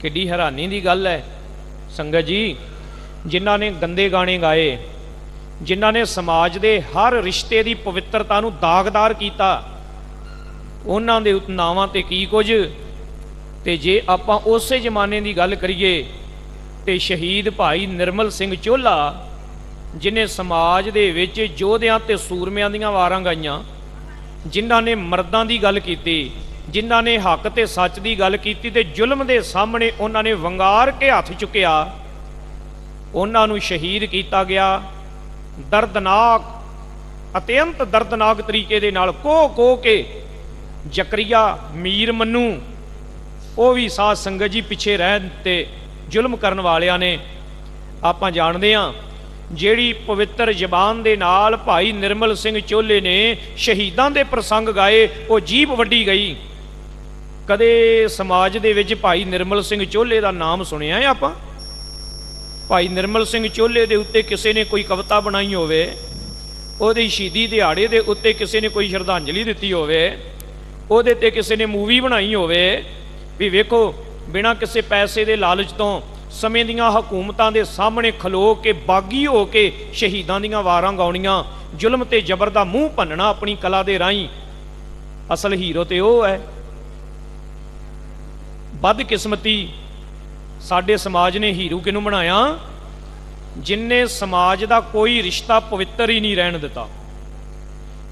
ਕਿੱਡੀ ਹੈਰਾਨੀ ਦੀ ਗੱਲ ਹੈ। ਸੰਗਤ ਜੀ, ਜਿਨ੍ਹਾਂ ਨੇ ਗੰਦੇ ਗਾਣੇ ਗਾਏ, ਜਿਨ੍ਹਾਂ ਨੇ ਸਮਾਜ ਦੇ ਹਰ ਰਿਸ਼ਤੇ ਦੀ ਪਵਿੱਤਰਤਾ ਨੂੰ ਦਾਗਦਾਰ ਕੀਤਾ, ਉਹਨਾਂ ਦੇ ਨਾਵਾਂ ਤੇ ਕੀ ਕੁਝ? ਤੇ ਜੇ ਆਪਾਂ ਉਸੇ ਜ਼ਮਾਨੇ ਦੀ ਗੱਲ ਕਰੀਏ, ਤੇ ਸ਼ਹੀਦ ਭਾਈ ਨਿਰਮਲ ਸਿੰਘ ਚੋਲਾ ਜਿਨੇ ਸਮਾਜ ਦੇ ਵਿੱਚ ਯੋਧਿਆਂ ਤੇ ਸੂਰਮਿਆਂ ਦੀਆਂ ਵਾਰਾਂ ਗਾਈਆਂ, ਜਿਨ੍ਹਾਂ ਨੇ ਮਰਦਾਂ ਦੀ ਗੱਲ ਕੀਤੀ ਜਿਨ੍ਹਾਂ ਨੇ ਹੱਕ ਤੇ ਸੱਚ ਦੀ ਗੱਲ ਕੀਤੀ ਤੇ ਜ਼ੁਲਮ ਦੇ ਸਾਹਮਣੇ ਉਹਨਾਂ ਨੇ ਵੰਗਾਰ ਕੇ ਹੱਥ ਚੁੱਕਿਆ, ਉਹਨਾਂ ਨੂੰ ਸ਼ਹੀਦ ਕੀਤਾ ਗਿਆ। ਦਰਦਨਾਕ, ਅਤਿਅੰਤ ਦਰਦਨਾਕ ਤਰੀਕੇ ਦੇ ਨਾਲ ਕੋ ਕੋ ਕੇ ਜ਼ਕਰੀਆ, ਮੀਰ ਮੰਨੂ, ਉਹ ਵੀ ਸਾਧ ਸੰਗਤ ਜੀ ਪਿੱਛੇ ਰਹਿਣ ਤੇ ਜ਼ੁਲਮ ਕਰਨ ਵਾਲਿਆਂ ਨੇ ਆਪਾਂ ਜਾਣਦੇ ਹਾਂ, ਜਿਹੜੀ ਪਵਿੱਤਰ ਜ਼ਬਾਨ ਦੇ ਨਾਲ ਭਾਈ ਨਿਰਮਲ ਸਿੰਘ ਚੋਲੇ ਨੇ ਸ਼ਹੀਦਾਂ ਦੇ ਪ੍ਰਸੰਗ ਗਾਏ, ਉਹ ਜੀਬ ਵੱਡੀ ਗਈ। ਕਦੇ ਸਮਾਜ ਦੇ ਵਿੱਚ ਭਾਈ ਨਿਰਮਲ ਸਿੰਘ ਚੋਲੇ ਦਾ ਨਾਮ ਸੁਣਿਆ ਹੈ ਆਪਾਂ? ਭਾਈ ਨਿਰਮਲ ਸਿੰਘ ਚੋਲੇ ਦੇ ਉੱਤੇ ਕਿਸੇ ਨੇ ਕੋਈ ਕਵਿਤਾ ਬਣਾਈ ਹੋਵੇ, ਉਹਦੀ ਸ਼ਹੀਦੀ ਦਿਹਾੜੇ ਦੇ ਉੱਤੇ ਕਿਸੇ ਨੇ ਕੋਈ ਸ਼ਰਧਾਂਜਲੀ ਦਿੱਤੀ ਹੋਵੇ, ਉਹਦੇ ਤੇ ਕਿਸੇ ਨੇ ਮੂਵੀ ਬਣਾਈ ਹੋਵੇ, ਵੀ ਵੇਖੋ, ਬਿਨਾਂ ਕਿਸੇ ਪੈਸੇ ਦੇ ਲਾਲਚ ਤੋਂ ਸਮੇਂ ਦੀਆਂ ਹਕੂਮਤਾਂ ਦੇ ਸਾਹਮਣੇ ਖਲੋ ਕੇ, ਬਾਗੀ ਹੋ ਕੇ ਸ਼ਹੀਦਾਂ ਦੀਆਂ ਵਾਰਾਂ ਗਾਉਣੀਆਂ, ਜ਼ੁਲਮ ਤੇ ਜ਼ਬਰ ਦਾ ਮੂੰਹ ਭੰਨਣਾ ਆਪਣੀ ਕਲਾ ਦੇ ਰਾਹੀਂ, ਅਸਲ ਹੀਰੋ ਤੇ ਉਹ ਹੈ। ਬਦਕਿਸਮਤੀ ਸਾਡੇ ਸਮਾਜ ਨੇ ਹੀਰੂ ਕਿਹਨੂੰ ਬਣਾਇਆ? ਜਿਨਨੇ ਸਮਾਜ ਦਾ ਕੋਈ ਰਿਸ਼ਤਾ ਪਵਿੱਤਰ ਹੀ ਨਹੀਂ ਰਹਿਣ ਦਿੱਤਾ।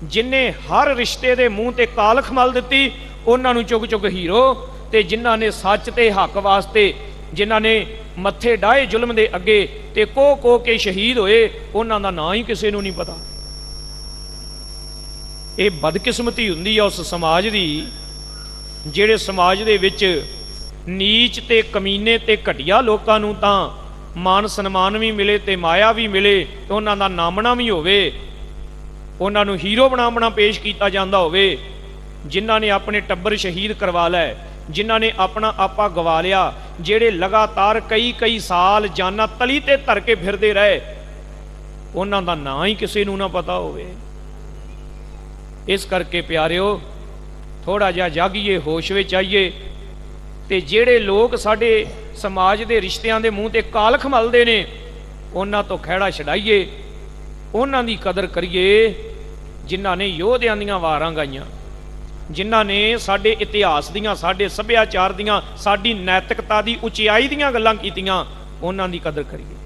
ਜਿਨਨੇ ਹਰ ਰਿਸ਼ਤੇ ਦੇ ਮੂੰਹ ਤੇ ਕਾਲਖ ਮਲ ਦਿੱਤੀ, ਉਹਨਾਂ ਨੂੰ ਚੁੱਕ ਚੁੱਕ ਹੀਰੋ ਤੇ ਜਿਨ੍ਹਾਂ ਨੇ ਸੱਚ ਤੇ ਹੱਕ ਵਾਸਤੇ, ਜਿਨ੍ਹਾਂ ਨੇ ਮੱਥੇ ਡਾਏ ਜ਼ੁਲਮ ਦੇ ਅੱਗੇ ਤੇ ਕੋ ਕੋ ਕੇ ਸ਼ਹੀਦ ਹੋਏ, ਉਹਨਾਂ ਦਾ ਨਾਂ ਹੀ ਕਿਸੇ ਨੂੰ ਨਹੀਂ ਪਤਾ। ਇਹ ਬਦਕਿਸਮਤੀ ਹੁੰਦੀ ਆ ਉਸ ਸਮਾਜ ਦੀ, ਜਿਹੜੇ ਸਮਾਜ ਦੇ ਵਿੱਚ ਨੀਚ ਤੇ ਕਮੀਨੇ ਤੇ ਘਟੀਆ ਲੋਕਾਂ ਨੂੰ ਤਾਂ ਮਾਨ ਸਨਮਾਨ ਵੀ ਮਿਲੇ ਤੇ ਮਾਇਆ ਵੀ ਮਿਲੇ ਤੇ ਉਹਨਾਂ ਦਾ ਨਾਮਣਾ ਵੀ ਹੋਵੇ। ਉਹਨਾਂ ਨੂੰ ਹੀਰੋ ਬਣਾ ਬਣਾ ਪੇਸ਼ ਕੀਤਾ ਜਾਂਦਾ ਹੋਵੇ। ਜਿਨ੍ਹਾਂ ਨੇ ਆਪਣੇ ਟੱਬਰ ਸ਼ਹੀਦ ਕਰਵਾ ਲਏ, ਜਿਨ੍ਹਾਂ ਨੇ ਆਪਣਾ ਆਪਾ ਗਵਾ ਲਿਆ, ਜਿਹੜੇ ਲਗਾਤਾਰ ਕਈ ਕਈ ਸਾਲ ਜਾਨਾਂ ਤਲੀ ਤੇ ਧਰ ਕੇ ਫਿਰਦੇ ਰਹੇ, ਉਹਨਾਂ ਦਾ ਨਾਂ ਹੀ ਕਿਸੇ ਨੂੰ ਨਾ ਪਤਾ ਹੋਵੇ। ਇਸ ਕਰਕੇ ਪਿਆਰਿਓ ਥੋੜਾ ਜਿਹਾ ਜਾਗੀਏ, ਹੋਸ਼ ਵਿੱਚ ਆਈਏ। ਤੇ ਜਿਹੜੇ ਲੋਕ ਸਾਡੇ ਸਮਾਜ ਦੇ ਰਿਸ਼ਤਿਆਂ ਦੇ ਮੂੰਹ ਤੇ ਕਾਲਖ ਮਲਦੇ ਨੇ, ਉਹਨਾਂ ਤੋਂ ਖਹਿੜਾ ਛਡਾਈਏ, ਉਹਨਾਂ ਦੀ ਕਦਰ ਕਰੀਏ, ਜਿਨ੍ਹਾਂ ਨੇ ਯੋਧਿਆਂ ਦੀਆਂ ਵਾਰਾਂ ਗਾਈਆਂ, ਜਿਨ੍ਹਾਂ ਨੇ ਸਾਡੇ ਇਤਿਹਾਸ ਦੀਆਂ, ਸਾਡੇ ਸੱਭਿਆਚਾਰ ਦੀਆਂ, ਸਾਡੀ ਨੈਤਿਕਤਾ ਦੀ ਉਚਾਈ ਦੀਆਂ ਗੱਲਾਂ ਕੀਤੀਆਂ, ਉਹਨਾਂ ਦੀ ਕਦਰ ਕਰੀਏ।